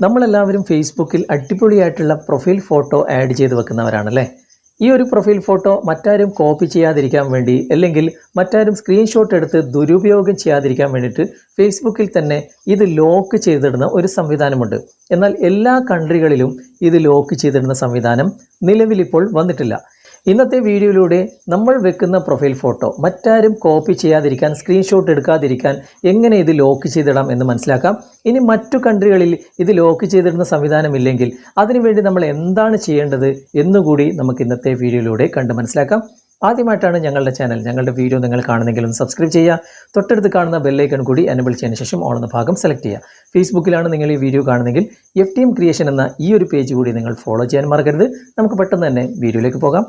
നമ്മളെല്ലാവരും ഫേസ്ബുക്കിൽ അടിപൊളിയായിട്ടുള്ള പ്രൊഫൈൽ ഫോട്ടോ ആഡ് ചെയ്ത് വെക്കുന്നവരാണല്ലേ? ഈ ഒരു പ്രൊഫൈൽ ഫോട്ടോ മറ്റാരും കോപ്പി ചെയ്യാതിരിക്കാൻ വേണ്ടി അല്ലെങ്കിൽ മറ്റാരും സ്ക്രീൻഷോട്ട് എടുത്ത് ദുരുപയോഗം ചെയ്യാതിരിക്കാൻ വേണ്ടിയിട്ട് ഫേസ്ബുക്കിൽ തന്നെ ഇത് ലോക്ക് ചെയ്തിടുന്ന ഒരു സംവിധാനമുണ്ട്. എന്നാൽ എല്ലാ കൺട്രികളിലും ഇത് ലോക്ക് ചെയ്തിടുന്ന സംവിധാനം നിലവിലിപ്പോൾ വന്നിട്ടില്ല. ഇന്നത്തെ വീഡിയോയിലൂടെ നമ്മൾ വെക്കുന്ന പ്രൊഫൈൽ ഫോട്ടോ മറ്റാരും കോപ്പി ചെയ്യാതിരിക്കാൻ സ്ക്രീൻഷോട്ട് എടുക്കാതിരിക്കാൻ എങ്ങനെ ഇത് ലോക്ക് ചെയ്തിടാം എന്ന് മനസ്സിലാക്കാം. ഇനി മറ്റു കൺട്രികളിൽ ഇത് ലോക്ക് ചെയ്തിടുന്ന സംവിധാനമില്ലെങ്കിൽ അതിനുവേണ്ടി നമ്മൾ എന്താണ് ചെയ്യേണ്ടത് എന്നുകൂടി നമുക്ക് ഇന്നത്തെ വീഡിയോയിലൂടെ കണ്ട് മനസ്സിലാക്കാം. ആദ്യമായിട്ടാണ് ഞങ്ങളുടെ ചാനൽ ഞങ്ങളുടെ വീഡിയോ നിങ്ങൾ കാണുന്നെങ്കിൽ ഒന്ന് സബ്സ്ക്രൈബ് ചെയ്യുക. തൊട്ടടുത്ത് കാണുന്ന ബെല്ലൈക്കൺ കൂടി എനബിൾ ചെയ്യുന്ന ശേഷം ഓൾ എന്ന ഭാഗം സെലക്ട് ചെയ്യുക. ഫേസ്ബുക്കിലാണ് നിങ്ങൾ ഈ വീഡിയോ കാണുന്നെങ്കിൽ എഫ് ടി എം ക്രിയേഷൻ എന്ന ഈ ഒരു പേജ് കൂടി നിങ്ങൾ ഫോളോ ചെയ്യാൻ മറക്കരുത്. നമുക്ക് പെട്ടെന്ന് തന്നെ വീഡിയോയിലേക്ക് പോകാം.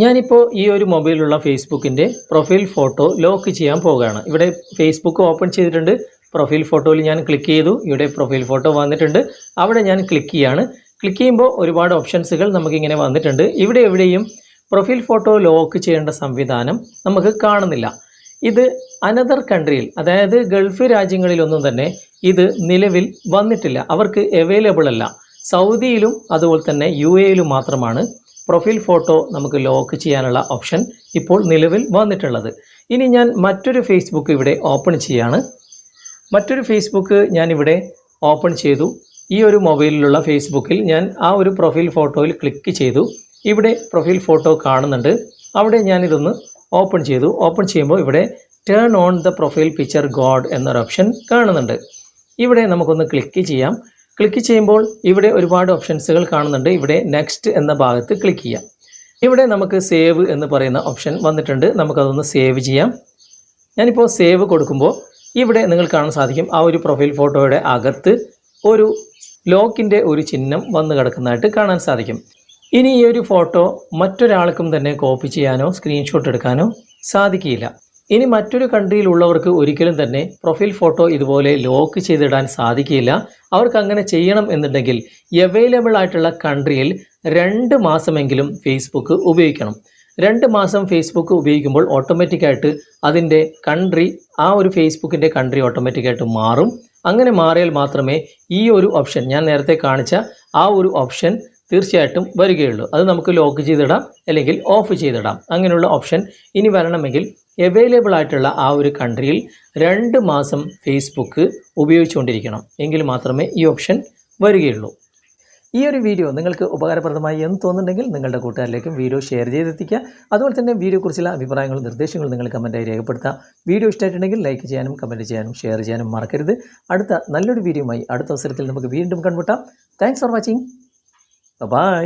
ഞാനിപ്പോൾ ഈ ഒരു മൊബൈലുള്ള ഫേസ്ബുക്കിന്റെ പ്രൊഫൈൽ ഫോട്ടോ ലോക്ക് ചെയ്യാൻ പോവുകയാണ്. ഇവിടെ ഫേസ്ബുക്ക് ഓപ്പൺ ചെയ്തിട്ടുണ്ട്. പ്രൊഫൈൽ ഫോട്ടോയിൽ ഞാൻ ക്ലിക്ക് ചെയ്തു. ഇവിടെ പ്രൊഫൈൽ ഫോട്ടോ വന്നിട്ടുണ്ട്. അവിടെ ഞാൻ ക്ലിക്ക് ചെയ്യാണ്. ക്ലിക്ക് ചെയ്യുമ്പോൾ ഒരുപാട് ഓപ്ഷൻസുകൾ നമുക്കിങ്ങനെ വന്നിട്ടുണ്ട്. ഇവിടെ എവിടെയും പ്രൊഫൈൽ ഫോട്ടോ ലോക്ക് ചെയ്യേണ്ട സംവിധാനം നമുക്ക് കാണുന്നില്ല. ഇത് അനദർ കൺട്രിയിൽ അതായത് ഗൾഫ് രാജ്യങ്ങളിലൊന്നും തന്നെ ഇത് നിലവിൽ വന്നിട്ടില്ല. അവർക്ക് അവൈലബിൾ അല്ല. സൗദിയിലും അതുപോലെ തന്നെ യു എയിലും മാത്രമാണ് പ്രൊഫൈൽ ഫോട്ടോ നമുക്ക് ലോക്ക് ചെയ്യാനുള്ള ഓപ്ഷൻ ഇപ്പോൾ നിലവിൽ വന്നിട്ടുള്ളത്. ഇനി ഞാൻ മറ്റൊരു ഫേസ്ബുക്ക് ഇവിടെ ഓപ്പൺ ചെയ്യാണ്. മറ്റൊരു ഫേസ്ബുക്ക് ഞാൻ ഇവിടെ ഓപ്പൺ ചെയ്തു. ഈ ഒരു മൊബൈലിലുള്ള ഫേസ്ബുക്കിൽ ഞാൻ ആ ഒരു പ്രൊഫൈൽ ഫോട്ടോയിൽ ക്ലിക്ക് ചെയ്തു. ഇവിടെ പ്രൊഫൈൽ ഫോട്ടോ കാണുന്നുണ്ട്. അവിടെ ഞാനിതൊന്ന് ഓപ്പൺ ചെയ്തു. ഓപ്പൺ ചെയ്യുമ്പോൾ ഇവിടെ turn on the profile picture guard എന്നൊരു ഓപ്ഷൻ കാണുന്നുണ്ട്. ഇവിടെ നമുക്കൊന്ന് ക്ലിക്ക് ചെയ്യാം. ക്ലിക്ക് ചെയ്യുമ്പോൾ ഇവിടെ ഒരുപാട് ഓപ്ഷൻസുകൾ കാണുന്നുണ്ട്. ഇവിടെ നെക്സ്റ്റ് എന്ന ഭാഗത്ത് ക്ലിക്ക് ചെയ്യാം. ഇവിടെ നമുക്ക് സേവ് എന്ന് പറയുന്ന ഓപ്ഷൻ വന്നിട്ടുണ്ട്. നമുക്കതൊന്ന് സേവ് ചെയ്യാം. ഞാനിപ്പോൾ സേവ് കൊടുക്കുമ്പോൾ ഇവിടെ നിങ്ങൾ കാണാൻ സാധിക്കും ആ ഒരു പ്രൊഫൈൽ ഫോട്ടോയുടെ അകത്ത് ഒരു ലോക്കിന്റെ ഒരു ചിഹ്നം വന്ന് കിടക്കുന്നതായിട്ട് കാണാൻ സാധിക്കും. ഇനി ഈ ഒരു ഫോട്ടോ മറ്റൊരാൾക്കും തന്നെ കോപ്പി ചെയ്യാനോ സ്ക്രീൻഷോട്ട് എടുക്കാനോ സാധിക്കില്ല ഇനി മറ്റൊരു കൺട്രിയിലുള്ളവർക്ക് ഒരിക്കലും തന്നെ പ്രൊഫൈൽ ഫോട്ടോ ഇതുപോലെ ലോക്ക് ചെയ്തിടാൻ സാധിക്കില്ല. അവർക്ക് അങ്ങനെ ചെയ്യണം എന്നുണ്ടെങ്കിൽ അവൈലബിൾ ആയിട്ടുള്ള കൺട്രിയിൽ രണ്ട് മാസമെങ്കിലും ഫേസ്ബുക്ക് ഉപയോഗിക്കണം. രണ്ട് മാസം ഫേസ്ബുക്ക് ഉപയോഗിക്കുമ്പോൾ ഓട്ടോമാറ്റിക്കായിട്ട് അതിന്റെ കൺട്രി ആ ഒരു ഫേസ്ബുക്കിന്റെ കൺട്രി ഓട്ടോമാറ്റിക്കായിട്ട് മാറും. അങ്ങനെ മാറിയാൽ മാത്രമേ ഈ ഒരു ഓപ്ഷൻ ഞാൻ നേരത്തെ കാണിച്ച ആ ഒരു ഓപ്ഷൻ തീർച്ചയായിട്ടും വരികയുള്ളൂ. അത് നമുക്ക് ലോക്ക് ചെയ്തിടാം അല്ലെങ്കിൽ ഓഫ് ചെയ്തിടാം. അങ്ങനെയുള്ള ഓപ്ഷൻ ഇനി വരണമെങ്കിൽ അവൈലബിൾ ആയിട്ടുള്ള ആ ഒരു കൺട്രിയിൽ രണ്ട് മാസം ഫേസ്ബുക്ക് ഉപയോഗിച്ചുകൊണ്ടിരിക്കണം. എങ്കിൽ മാത്രമേ ഈ ഓപ്ഷൻ വരികയുള്ളൂ. ഈ ഒരു വീഡിയോ നിങ്ങൾക്ക് ഉപകാരപ്രദമായി എന്ന് തോന്നുന്നുണ്ടെങ്കിൽ നിങ്ങളുടെ കൂട്ടുകാരിലേക്കും വീഡിയോ ഷെയർ ചെയ്തെത്തിക്കുക. അതുപോലെ തന്നെ വീഡിയോയെക്കുറിച്ചുള്ള അഭിപ്രായങ്ങളും നിർദ്ദേശങ്ങളും നിങ്ങൾ കമന്റായി രേഖപ്പെടുത്താം വീഡിയോ ഇഷ്ടമായിട്ടുണ്ടെങ്കിൽ ലൈക്ക് ചെയ്യാനും കമന്റ് ചെയ്യാനും ഷെയർ ചെയ്യാനും മറക്കരുത്. അടുത്ത നല്ലൊരു വീഡിയോയുമായി അടുത്ത അവസരത്തിൽ നമുക്ക് വീണ്ടും കണ്ടുമുട്ടാം. Thanks for watching bye